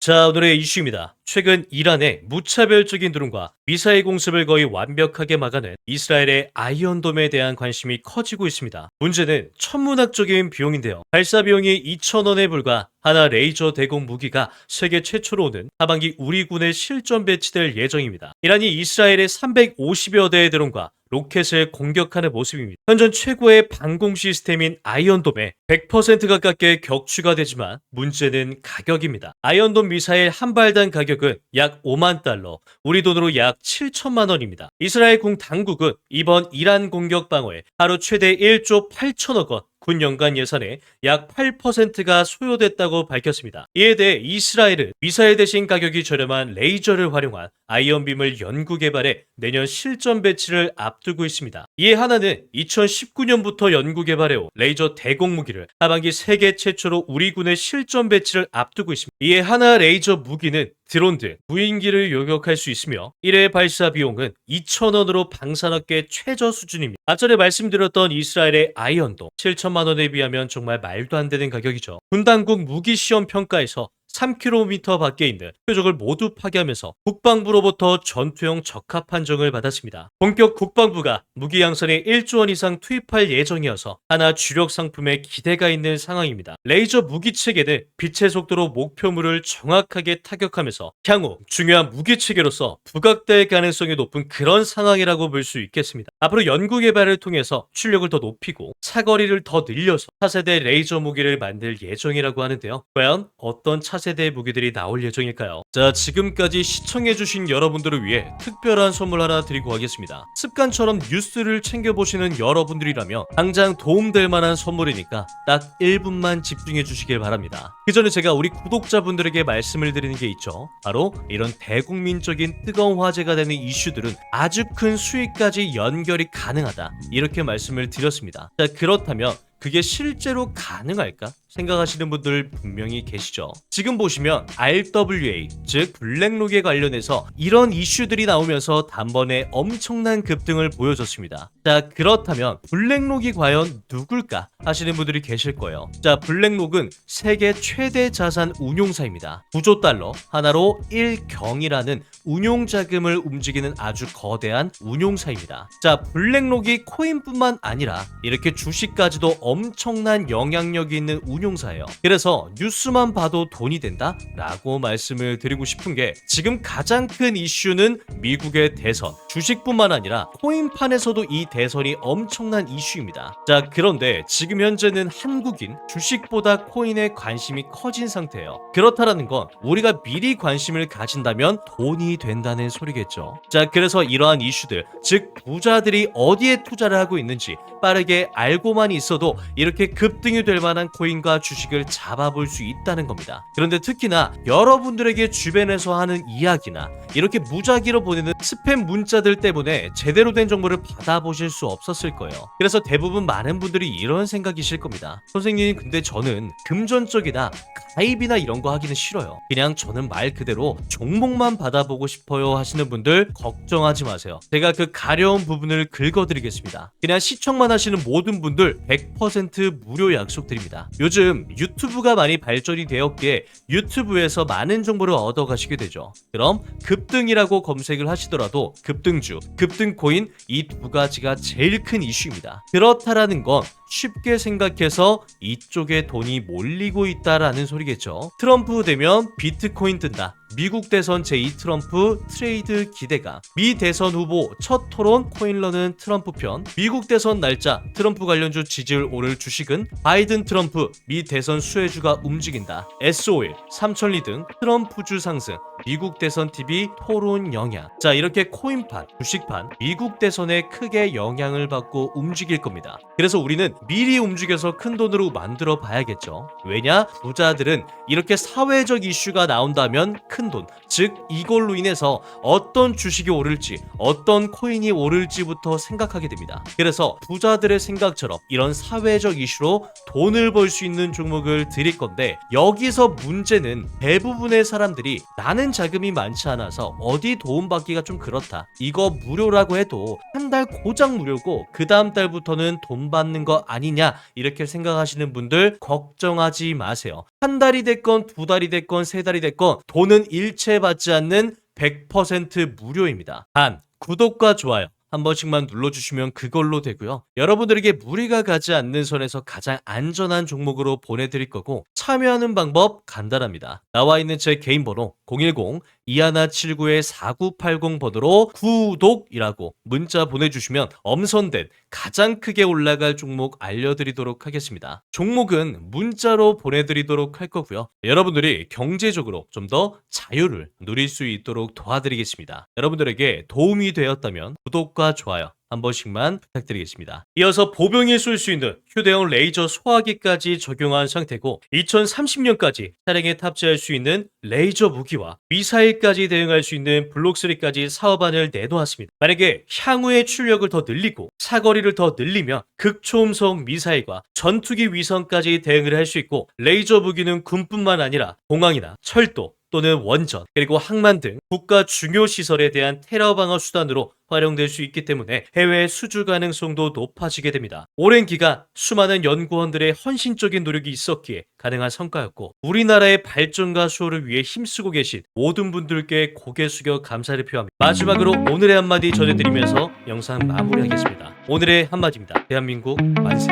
자, 오늘의 이슈입니다. 최근 이란의 무차별적인 드론과 미사일 공습을 거의 완벽하게 막아낸 이스라엘의 아이언돔에 대한 관심이 커지고 있습니다. 문제는 천문학적인 비용인데요. 발사 비용이 2,000원에 불과 하나 레이저 대공 무기가 세계 최초로 오는 하반기 우리 군에 실전 배치될 예정입니다. 이란이 이스라엘의 350여 대의 드론과 로켓을 공격하는 모습입니다. 현존 최고의 방공 시스템인 아이언돔에 100% 가깝게 격추가 되지만 문제는 가격입니다. 아이언돔 미사일 한 발당 가격은 약 5만 달러, 우리 돈으로 약 7천만 원입니다. 이스라엘 군 당국은 이번 이란 공격 방어에 하루 최대 1조 8천억 원, 군 연간 예산의 약 8%가 소요됐다고 밝혔습니다. 이에 대해 이스라엘은 미사일 대신 가격이 저렴한 레이저를 활용한 아이언빔을 연구 개발해 내년 실전 배치를 앞두고 있습니다. 이에 하나는 2019년부터 연구 개발해온 레이저 대공 무기를 하반기 세계 최초로 우리 군의 실전 배치를 앞두고 있습니다. 이에 하나 레이저 무기는 드론 등 무인기를 요격할 수 있으며 1회 발사 비용은 2,000원으로 방산업계 최저 수준입니다. 앞전에 말씀드렸던 이스라엘의 아이언도 7천만 원에 비하면 정말 말도 안 되는 가격이죠. 군 당국 무기 시험 평가에서 3km 밖에 있는 표적을 모두 파괴하면서 국방부로부터 전투용 적합 판정을 받았습니다. 본격 국방부가 무기 양산에 1조 원 이상 투입할 예정이어서 하나 주력 상품에 기대가 있는 상황입니다. 레이저 무기 체계는 빛의 속도로 목표물을 정확하게 타격하면서 향후 중요한 무기 체계로서 부각될 가능성이 높은 그런 상황이라고 볼 수 있겠습니다. 앞으로 연구 개발을 통해서 출력을 더 높이고 사거리를 더 늘려서 차세대 레이저 무기를 만들 예정이라고 하는데요. 과연 어떤 차 세대 무기들이 나올 예정일까요? 자, 지금까지 시청해주신 여러분들을 위해 특별한 선물 하나 드리고 가겠습니다. 습관처럼 뉴스를 챙겨보시는 여러분들이라면 당장 도움될 만한 선물이니까 딱 1분만 집중해 주시길 바랍니다. 그 전에 제가 우리 구독자분들에게 말씀을 드리는 게 있죠. 바로 이런 대국민적인 뜨거운 화제가 되는 이슈들은 아주 큰 수익까지 연결이 가능하다. 이렇게 말씀을 드렸습니다. 자, 그렇다면 그게 실제로 가능할까? 생각하시는 분들 분명히 계시죠. 지금 보시면 RWA, 즉 블랙록에 관련해서 이런 이슈들이 나오면서 단번에 엄청난 급등을 보여줬습니다. 자, 그렇다면 블랙록이 과연 누굴까 하시는 분들이 계실 거예요. 자, 블랙록은 세계 최대 자산 운용사입니다. 9조 달러, 하나로 1경이라는 운용 자금을 움직이는 아주 거대한 운용사입니다. 자, 블랙록이 코인뿐만 아니라 이렇게 주식까지도 엄청난 영향력이 있는 운 용사예요. 그래서 뉴스만 봐도 돈이 된다? 라고 말씀을 드리고 싶은 게 지금 가장 큰 이슈는 미국의 대선. 주식뿐만 아니라 코인판에서도 이 대선이 엄청난 이슈입니다. 자, 그런데 지금 현재는 한국인 주식보다 코인에 관심이 커진 상태예요. 그렇다라는 건 우리가 미리 관심을 가진다면 돈이 된다는 소리겠죠. 자, 그래서 이러한 이슈들, 즉 부자들이 어디에 투자를 하고 있는지 빠르게 알고만 있어도 이렇게 급등이 될 만한 코인과 주식을 잡아볼 수 있다는 겁니다. 그런데 특히나 여러분들에게 주변에서 하는 이야기나 이렇게 무작위로 보내는 스팸 문자들 때문에 제대로 된 정보를 받아보실 수 없었을 거예요. 그래서 대부분 많은 분들이 이런 생각이실 겁니다. 선생님, 근데 저는 금전적이나 가입이나 이런 거 하기는 싫어요. 그냥 저는 말 그대로 종목만 받아보고 싶어요 하시는 분들 걱정하지 마세요. 제가 그 가려운 부분을 긁어드리겠습니다. 그냥 시청만 하시는 모든 분들 100% 무료 약속드립니다. 요즘 유튜브가 많이 발전이 되었기에 유튜브에서 많은 정보를 얻어 가시게 되죠. 그럼 급등이라고 검색을 하시더라도 급등주, 급등코인 이 두 가지가 제일 큰 이슈입니다. 그렇다라는 건 쉽게 생각해서 이쪽에 돈이 몰리고 있다라는 소리겠죠. 트럼프 되면 비트코인 뜬다. 미국 대선 제2 트럼프 트레이드 기대가 미 대선 후보 첫 토론 코인러는 트럼프 편 미국 대선 날짜 트럼프 관련주 지지율 오를 주식은 바이든 트럼프 미 대선 수혜주가 움직인다. S5일 삼천리 등 트럼프주 상승 미국 대선 TV 토론 영향. 자 이렇게 코인판 주식판 미국 대선에 크게 영향을 받고 움직일 겁니다. 그래서 우리는 미리 움직여서 큰 돈으로 만들어 봐야겠죠. 왜냐? 부자들은 이렇게 사회적 이슈가 나온다면 큰 돈, 즉 이걸로 인해서 어떤 주식이 오를지, 어떤 코인이 오를지부터 생각하게 됩니다. 그래서 부자들의 생각처럼 이런 사회적 이슈로 돈을 벌 수 있는 종목을 드릴 건데 여기서 문제는 대부분의 사람들이 나는 큰 자금이 많지 않아서 어디 도움받기가 좀 그렇다. 이거 무료라고 해도 한 달 고작 무료고 그 다음 달부터는 돈 받는 거 아니냐 이렇게 생각하시는 분들 걱정하지 마세요. 한 달이 됐건 두 달이 됐건 세 달이 됐건 돈은 일체 받지 않는 100% 무료입니다. 단 구독과 좋아요 한 번씩만 눌러주시면 그걸로 되고요. 여러분들에게 무리가 가지 않는 선에서 가장 안전한 종목으로 보내드릴 거고 참여하는 방법 간단합니다. 나와 있는 제 개인 번호 010-2179-4980번으로 구독이라고 문자 보내주시면 엄선된 가장 크게 올라갈 종목 알려드리도록 하겠습니다. 종목은 문자로 보내드리도록 할 거고요. 여러분들이 경제적으로 좀 더 자유를 누릴 수 있도록 도와드리겠습니다. 여러분들에게 도움이 되었다면 구독과 좋아요 한 번씩만 부탁드리겠습니다. 이어서 보병에 쏠수 있는 휴대용 레이저 소화기까지 적용한 상태고 2030년까지 차량에 탑재할 수 있는 레이저 무기와 미사일까지 대응할 수 있는 블록3까지 사업안을 내놓았습니다. 만약에 향후의 출력을 더 늘리고 사거리를 더 늘리면 극초음속 미사일과 전투기 위성까지 대응을 할 수 있고 레이저 무기는 군뿐만 아니라 공항이나 철도 또는 원전 그리고 항만 등 국가 중요 시설에 대한 테러 방어 수단으로 활용될 수 있기 때문에 해외 수주 가능성도 높아지게 됩니다. 오랜 기간 수많은 연구원들의 헌신적인 노력이 있었기에 가능한 성과였고 우리나라의 발전과 수호를 위해 힘쓰고 계신 모든 분들께 고개 숙여 감사를 표합니다. 마지막으로 오늘의 한마디 전해드리면서 영상 마무리하겠습니다. 오늘의 한마디입니다. 대한민국 만세.